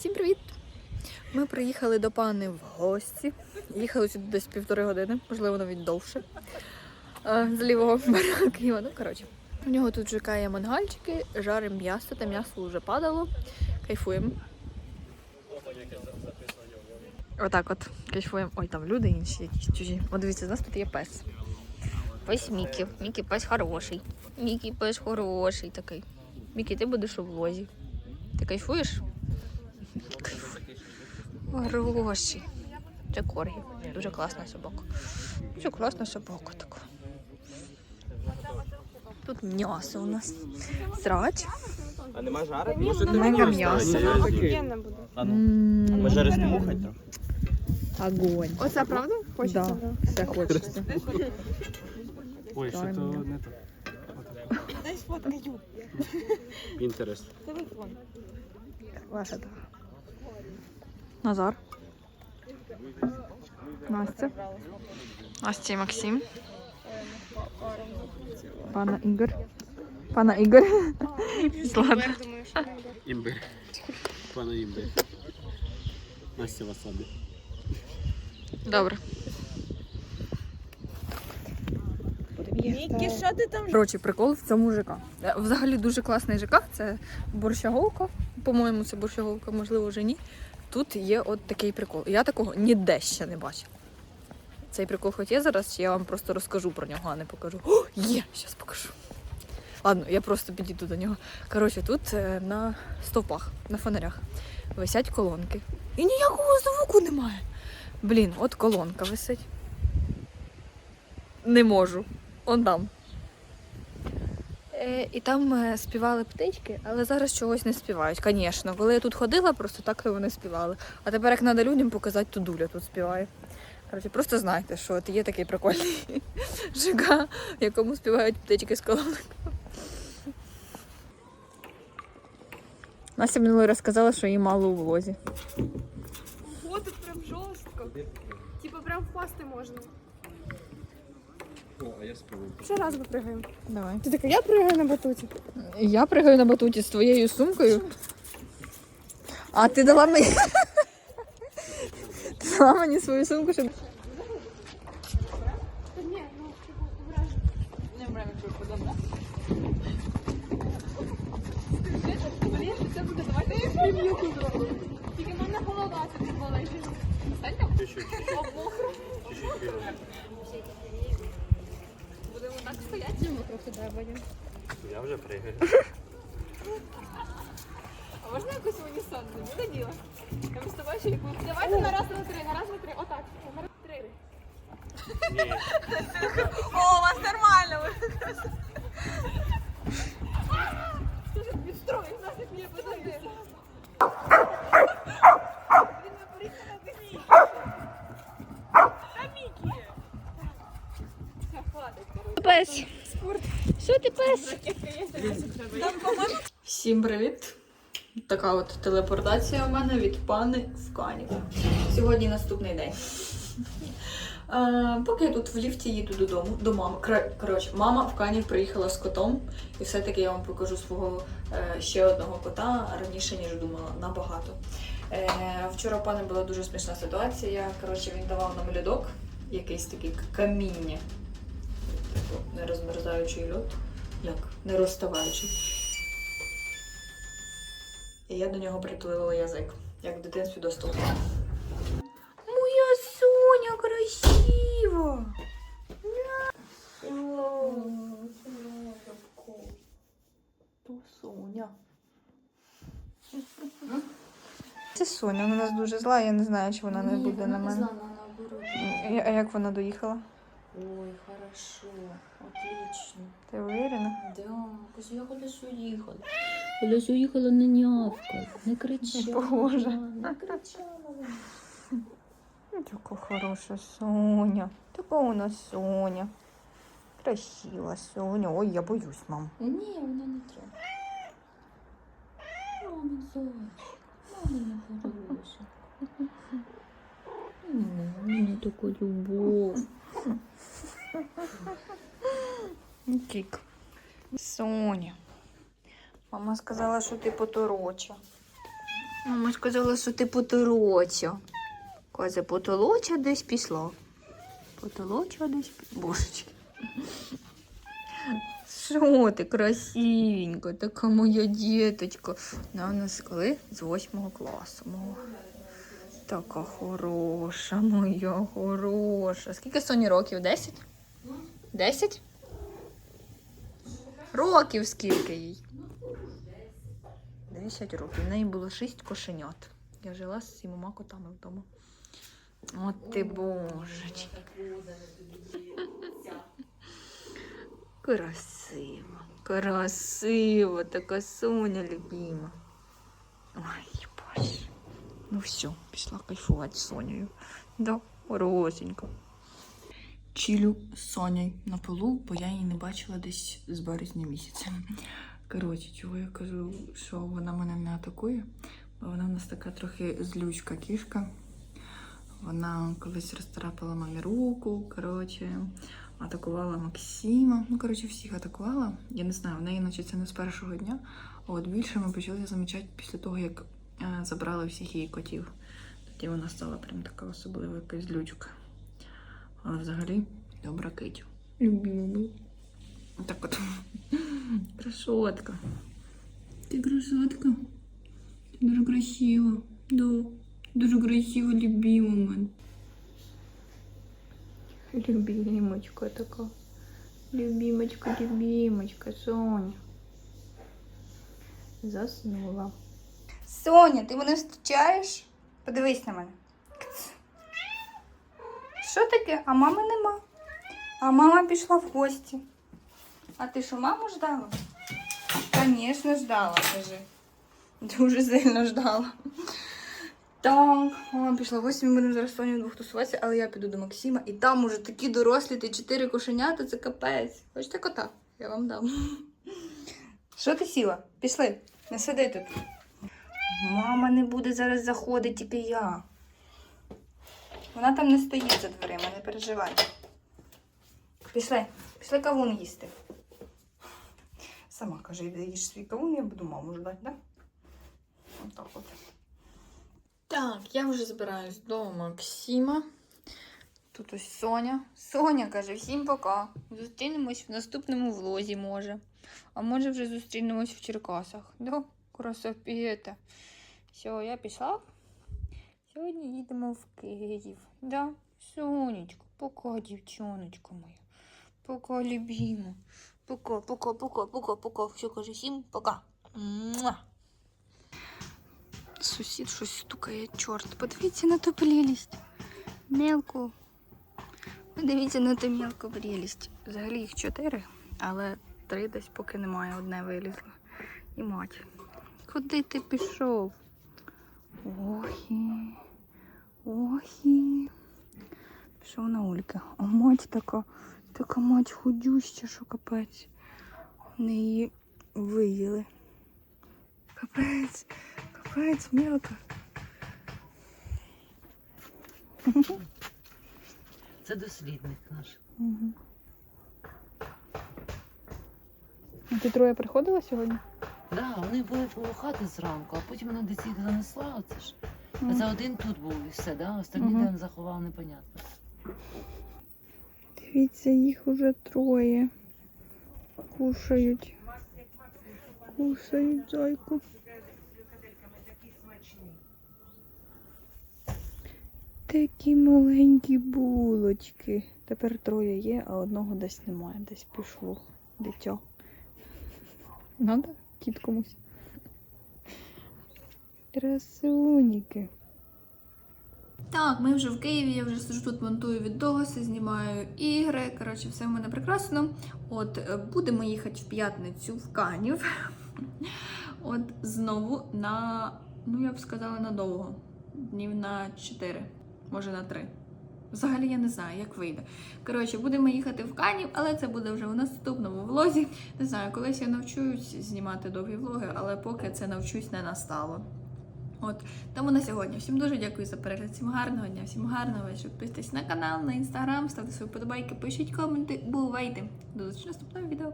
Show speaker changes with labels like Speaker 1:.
Speaker 1: Всім привіт! Ми приїхали до пани в гості. Їхали сюди десь півтори години, можливо, навіть довше. З лівого берега. Ну, коротше. У нього тут чекає мангальчики, жаримо м'ясо, та м'ясо вже падало. Кайфуємо. Отак от кайфуємо. Ой, там люди інші якісь чужі. От дивіться, у нас тут є пес. Пес Мікі. Мікі пес хороший. Мікі пес хороший такий. Мікі, ти будеш у влозі. Ти кайфуєш? Хороший. Це коргі. Дуже класна собака. Дуже класна собака така. Тут м'ясо у нас. Срач.
Speaker 2: А нема жари?
Speaker 1: Мега м'ясо.
Speaker 2: Ми жари стимухать трохи.
Speaker 1: Огонь.
Speaker 3: Оце правда? Хочеться?
Speaker 1: Да, все хочеться.
Speaker 4: Ой, що то не то.
Speaker 3: Дай сфоткаю.
Speaker 4: Інтерес.
Speaker 3: Телефон.
Speaker 1: Ваша так. Назар. Настя. Настя і Максим. Пана Ігор. Пана Ігор.
Speaker 3: Буде.
Speaker 4: Імбир. Пана імбир. Настя васабі.
Speaker 1: Добре.
Speaker 3: Мікі, що ти там?
Speaker 1: Коротше, прикол в цьому ЖК. Е, Взагалі дуже класний ЖК. Це борщаговка. По-моєму, це борщаговка, можливо, вже ні. Тут є от такий прикол. Я такого ніде ще не бачила. Цей прикол хоч є зараз, чи я вам просто розкажу про нього, а не покажу. О, є! Зараз покажу. Ладно, я просто підійду до нього. Коротше, тут е, на стовпах, на фонарях висять колонки. І ніякого звуку немає. Блін, от колонка висить. Не можу. Он там. Е, і там е, співали птички, але зараз чогось не співають. Звісно, коли я тут ходила, просто так вони співали. А тепер, як треба людям показати, то дуля тут співає. Коротше, просто знайте, що от є такий прикольний ЖК, в якому співають птички з колонок. Настя минулий раз сказала, що їй мало у влозі.
Speaker 3: О, тут прям жорстко. Типа прям впасти можна.
Speaker 4: О, а я спробую.
Speaker 3: Ще раз попригаємо.
Speaker 1: Давай.
Speaker 3: Ти така, я пригаю на батуті.
Speaker 1: Я пригаю на батуті з твоєю сумкою. А ти дала мені. Ти дала мені свою сумку, щоб.
Speaker 3: Ні, ну, зроблю. Тільки мене голова тут болить. Стань там.
Speaker 4: Чуть-чуть.
Speaker 3: так стояти, ми трохи дай будемо.
Speaker 4: Я вже пригаю.
Speaker 3: А можна якось мені сон? Не буде діла? Я з тобою ще яку. Давайте на раз на три, на раз на три. Отак. На раз три.
Speaker 4: Ні.
Speaker 3: О, у вас нормально. Ти ж відстроїв нас, як мені подати. Коротше.
Speaker 1: Пес. Що ти пес? Всім привіт! Така от телепортація у мене від пани в Канів. Сьогодні наступний день. Е, поки я тут в ліфті їду додому, до мами. Коротше, мама в Канів приїхала з котом, і все-таки я вам покажу свого е, ще одного кота раніше, ніж думала, набагато. Е, вчора у пани була дуже смішна ситуація. Коротше, він давав нам льодок, якийсь такий каміння. Типу, не розмерзаючий льод. Як? Не розставаючий. І я до нього притулила язик, як в дитинстві до столу. Моя Соня красива! То Соня. Це Соня, вона у нас дуже зла, я не знаю, чи вона не буде на мене. А як вона доїхала?
Speaker 5: Ой, хорошо, отлично.
Speaker 1: Ти уверена?
Speaker 5: Да, кажу, я колись уїхала. Колись уїхала не нявкай, не кричала.
Speaker 1: Боже.
Speaker 5: Не кричала.
Speaker 1: Така хороша Соня. Така у нас Соня. Красива Соня. Ой, я боюсь, мам.
Speaker 5: Ні, вона не треба. Мама зайчик, мама хороша. М, У мене така любов.
Speaker 1: Кік. Соня. Мама сказала, що ти потороча. Мама сказала, що ти потолоча. Каже, потолоча десь пішла. Потолоча десь пішла. Божечки. Що ти красивенька, така моя діточка. Вона у нас коли? З восьмого класу. мого. Така хороша, моя хороша. Скільки Соні років? Десять? Десять? Років скільки їй? Десять років. В неї було шість кошенят. Я жила з сімома котами вдома. От ти божечки. Красиво, красиво, така Соня любима. Ой. Ну все, пішла кайфувати з Сонею. Да, хорошенько. Чілю з Сонею на полу, бо я її не бачила десь з березня місяця. Коротше, чого я кажу, що вона мене не атакує, бо вона в нас така трохи злючка кішка. Вона колись розцарапала мамі руку, коротше, атакувала Максима. Ну, коротше, всіх атакувала. Я не знаю, в неї наче це не з першого дня. От більше ми почали замічати після того, як забрали всіх її котів. Тоді вона стала прям така особлива якась злючка. Але взагалі добра китю. Любимий. Так от. Красотка. Ти красотка. Ти дуже красива. Да. Дуже красива, любима мене. Любимочка така. Любимочка, любимочка, Соня. Заснула. Соня, ти мене зустрічаєш? Подивись на мене. Що таке? А мами нема. А мама пішла в гості. А ти що, маму ждала? Звісно, ждала, кажи. Дуже сильно ждала. Так, мама пішла в гості, ми будемо зараз з Сонею вдвох тусуватися, але я піду до Максима, і там уже такі дорослі, ти чотири кошенята, це капець. Хочете кота? Я вам дам. Що ти сіла? Пішли, не сиди тут. Мама не буде зараз заходити, тільки я. Вона там не стоїть за дверима, не переживай. Пішли, пішли кавун їсти. Сама каже, їж свій кавун, я буду маму ждати, так? Да? Отак от. Так, я вже збираюсь до Максима. Тут ось Соня. Соня каже, всім пока. Зустрінемось в наступному влозі, може. А може вже зустрінемось в Черкасах. Да? Красопєта. Все, я пішла. Сьогодні їдемо в Київ. Да? Сонечко, пока, дівчоночко моя. Пока, любима. Пока, пока, пока, пока, пока. Все, каже, всім пока. Сусід щось стукає, чорт. Подивіться на ту прелість. Мелку. Подивіться на ту мелку прелість. Взагалі їх чотири, але три десь поки немає, одне вилізло. І мать. Куди ти пішов? Охі. Охі. Пішов на ульки. А мать така, така мать худюща, що капець. Не її виїли. Капець, капець, мелка.
Speaker 6: Це дослідник наш.
Speaker 1: Угу. Ти троє приходила сьогодні?
Speaker 6: Да, вони були коло хати зранку, а потім вона десь їх занесла. Оце ж. А за один тут був і все, да? Останній
Speaker 1: Мгм.
Speaker 6: день заховав непонятно.
Speaker 1: Дивіться, їх уже троє. Кушають. Кушають зайку. Такі маленькі булочки. Тепер троє є, а одного десь немає. Десь пішло дитя. Надо кіт комусь. Красуніки. Так, ми вже в Києві, я вже сижу тут, монтую відоси, знімаю ігри. Коротше, все в мене прекрасно. От е, будемо їхати в п'ятницю в Канів. От знову на, ну я б сказала, надовго. Днів на 4, може на 3. Взагалі я не знаю, як вийде. Коротше, будемо їхати в Канів, але це буде вже в наступному влозі. Не знаю, колись я навчусь знімати довгі влоги, але поки це навчусь не настало. От тому на сьогодні. Всім дуже дякую за перегляд. Всім гарного дня, всім гарного вечора. Підписуйтесь на канал, на інстаграм, ставте свої подобайки, пишіть коменти. Бувайте! До зустрічі в наступному відео.